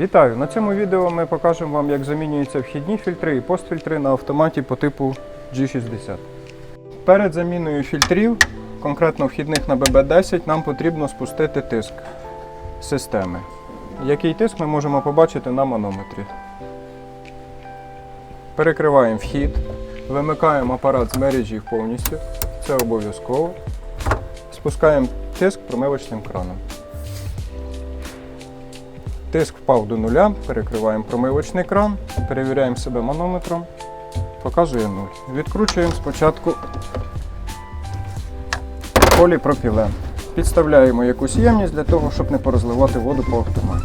Вітаю! На цьому відео ми покажемо вам, як замінюються вхідні фільтри і постфільтри на автоматі по типу G60. Перед заміною фільтрів, конкретно вхідних на BB10, нам потрібно спустити тиск системи. Який тиск ми можемо побачити на манометрі. Перекриваємо вхід, вимикаємо апарат з мережі повністю. Це обов'язково. Спускаємо тиск промивочним краном. Тиск впав до нуля, перекриваємо промивочний кран, перевіряємо себе манометром, показує 0. Відкручуємо спочатку поліпропілен. Підставляємо якусь ємність для того, щоб не порозливати воду по автоматі.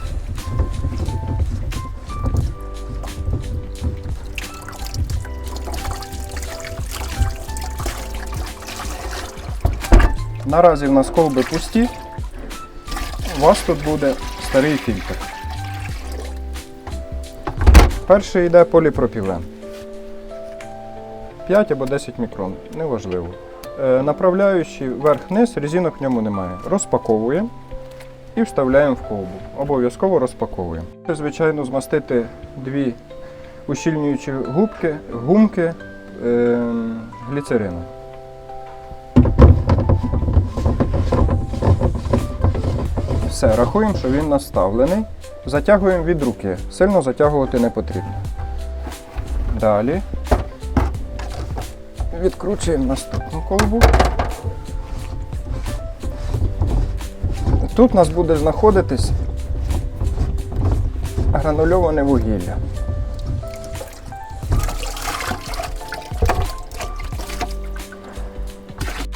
Наразі в нас колби пусті. У вас тут буде старий фільтр. Перший йде поліпропілен. 5 або 10 мікрон, неважливо. Е, направляючи вверх-вниз, резинок в ньому немає. Розпаковуємо і вставляємо в колбу. Обов'язково розпаковуємо. Звичайно, змастити дві ущільнюючі губки, гумки е, гліцерином. Все, рахуємо, що він наставлений. Затягуємо від руки. Сильно затягувати не потрібно. Далі відкручуємо наступну колбу. Тут у нас буде знаходитись гранульоване вугілля.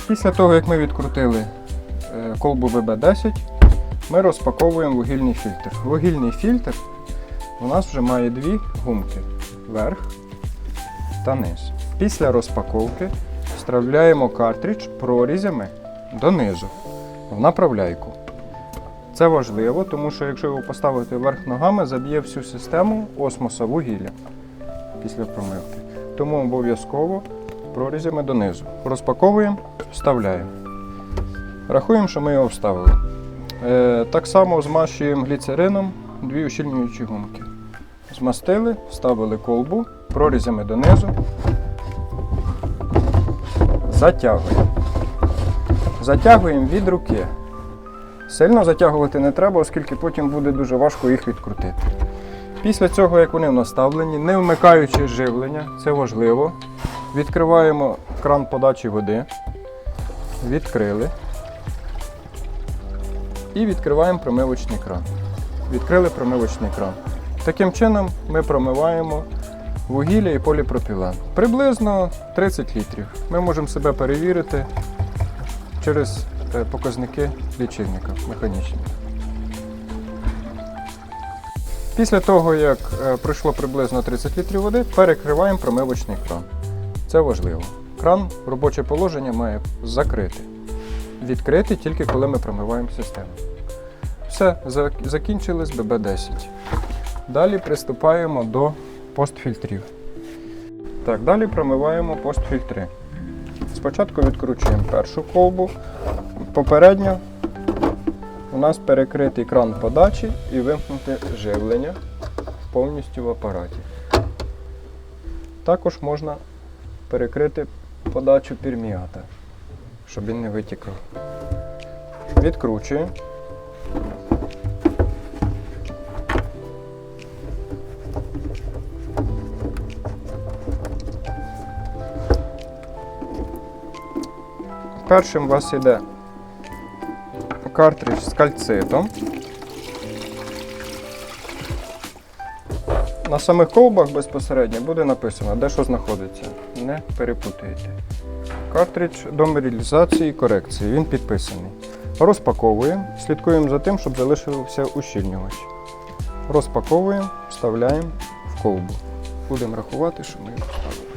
Після того, як ми відкрутили е, колбу ВБ-10, ми розпаковуємо вугільний фільтр. Вугільний фільтр у нас вже має дві гумки верх та низ. Після розпаковки вставляємо картридж прорізями донизу в направляйку. Це важливо, тому що якщо його поставити вверх ногами, заб'є всю систему осмоса вугілля після промивки. Тому обов'язково прорізями донизу. Розпаковуємо, вставляємо. Рахуємо, що ми його вставили. Е, так само змащуємо гліцерином дві ущільнюючі гумки. Змастили, вставили колбу, прорізями донизу. Затягуємо. Затягуємо від руки. Сильно затягувати не треба, оскільки потім буде дуже важко їх відкрутити. Після цього, як вони наставлені, не вмикаючи живлення, це важливо. Відкриваємо кран подачі води. Відкрили. І відкриваємо промивочний кран. Відкрили промивочний кран. Таким чином ми промиваємо вугілля і поліпропілен. Приблизно 30 літрів. Ми можемо себе перевірити через е, показники лічильника механічні. Після того, як е, пройшло приблизно 30 літрів води, перекриваємо промивочний кран. Це важливо. Кран в робоче положення має закрити. Відкрити тільки коли ми промиваємо систему. Все, за- закінчили з ББ-10. Далі приступаємо до постфільтрів. Так, далі промиваємо постфільтри. Спочатку відкручуємо першу колбу. Попередньо у нас перекритий кран подачі і вимкнуте живлення повністю в апараті. Також можна перекрити подачу пірміата, щоб він не витікав. Відкручуємо. Першим у вас йде картридж з кальцитом. На самих колбах безпосередньо буде написано, де що знаходиться. Не перепутайте. Картридж до мерілізації і корекції. Він підписаний. Розпаковуємо, слідкуємо за тим, щоб залишився ущільнювач. Розпаковуємо, вставляємо в колбу. Будемо рахувати, що ми його вставили.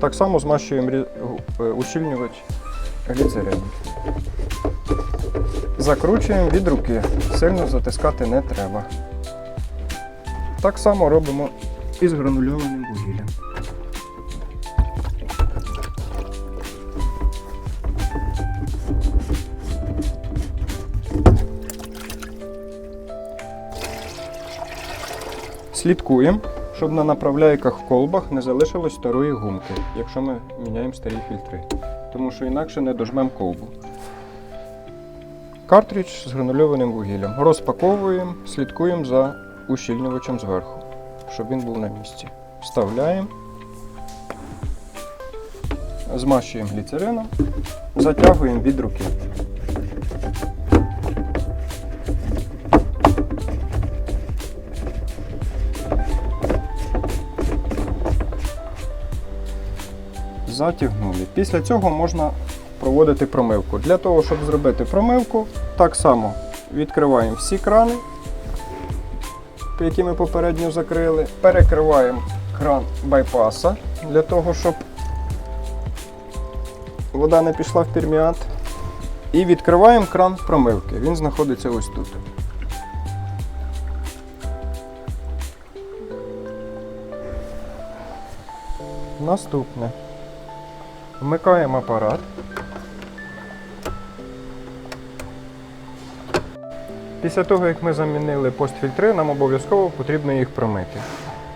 Так само змащуємо е, ущільнювач гліцерином. Закручуємо від руки, сильно затискати не треба. Так само робимо і з гранульованим вугіллям. Слідкуємо, щоб на направляйках в колбах не залишилось старої гумки, якщо ми міняємо старі фільтри. Тому що інакше не дожмемо колбу. Картридж з гранульованим вугіллям. Розпаковуємо, слідкуємо за ущільнювачем зверху, щоб він був на місці. Вставляємо, змащуємо гліцерином, затягуємо від руки. Затягнули. Після цього можна проводити промивку. Для того, щоб зробити промивку, так само відкриваємо всі крани, які ми попередньо закрили, перекриваємо кран байпаса для того, щоб вода не пішла в перміат. І відкриваємо кран промивки. Він знаходиться ось тут. Наступне. Вмикаємо апарат. Після того, як ми замінили постфільтри, нам обов'язково потрібно їх промити.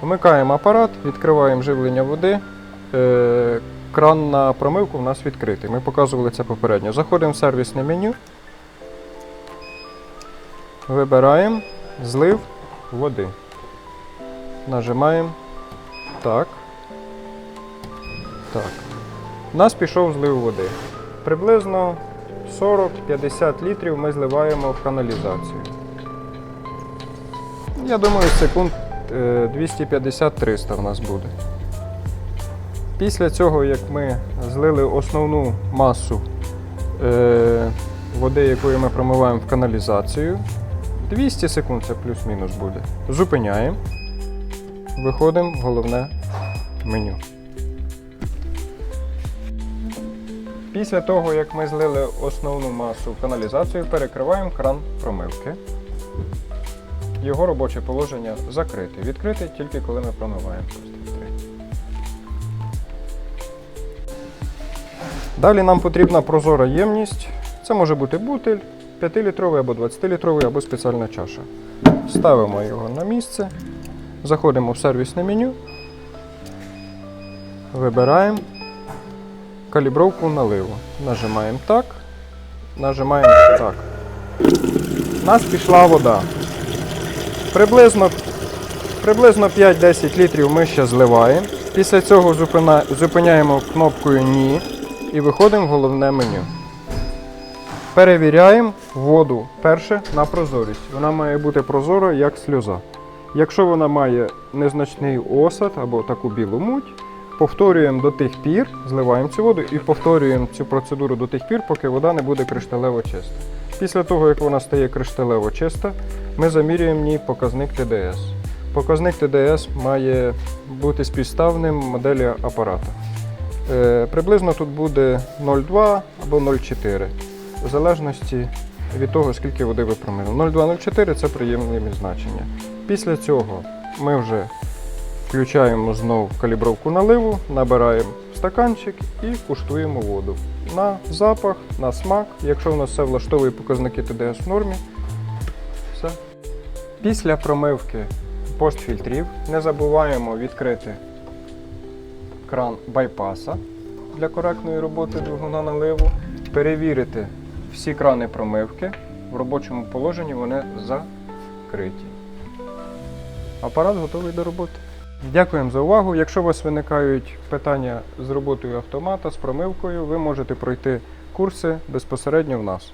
Вмикаємо апарат, відкриваємо живлення води. Е, кран на промивку у нас відкритий. Ми показували це попередньо. Заходимо в сервісне меню. Вибираємо злив води. Нажимаємо так. Так. У нас пішов злив води. Приблизно 40-50 літрів ми зливаємо в каналізацію. Я думаю, секунд е, 250-300 в нас буде. Після цього, як ми злили основну масу е, води, якою ми промиваємо в каналізацію, 200 секунд це плюс-мінус буде. Зупиняємо, виходимо в головне меню. Після того, як ми злили основну масу в каналізацію, перекриваємо кран промивки. Його робоче положення закрите. Відкрите тільки коли ми промиваємо. Далі нам потрібна прозора ємність. Це може бути бутиль 5-літровий або 20-літровий, або спеціальна чаша. Ставимо його на місце, заходимо в сервісне меню, вибираємо калібровку наливу. Нажимаємо так, нажимаємо так. У нас пішла вода. Приблизно, приблизно 5-10 літрів ми ще зливаємо. Після цього зупиняємо кнопкою Ні і виходимо в головне меню. Перевіряємо воду перше на прозорість. Вона має бути прозора, як сльоза. Якщо вона має незначний осад або таку білу муть, повторюємо до тих пір, зливаємо цю воду і повторюємо цю процедуру до тих пір, поки вода не буде кришталево чиста. Після того, як вона стає кришталево чиста, ми замірюємо в ній показник ТДС. Показник ТДС має бути співставним моделі апарата. Е, приблизно тут буде 0,2 або 0,4, в залежності від того, скільки води ви промили. 0,2-0,4 це приємні значення. Після цього ми вже Включаємо знову калібровку наливу, набираємо стаканчик і куштуємо воду. На запах, на смак. Якщо в нас все влаштовує показники ТДС в нормі, все. Після промивки постфільтрів не забуваємо відкрити кран байпаса для коректної роботи двигуна наливу, перевірити всі крани промивки. В робочому положенні вони закриті. Апарат готовий до роботи. Дякуємо за увагу. Якщо у вас виникають питання з роботою автомата, з промивкою, ви можете пройти курси безпосередньо в нас.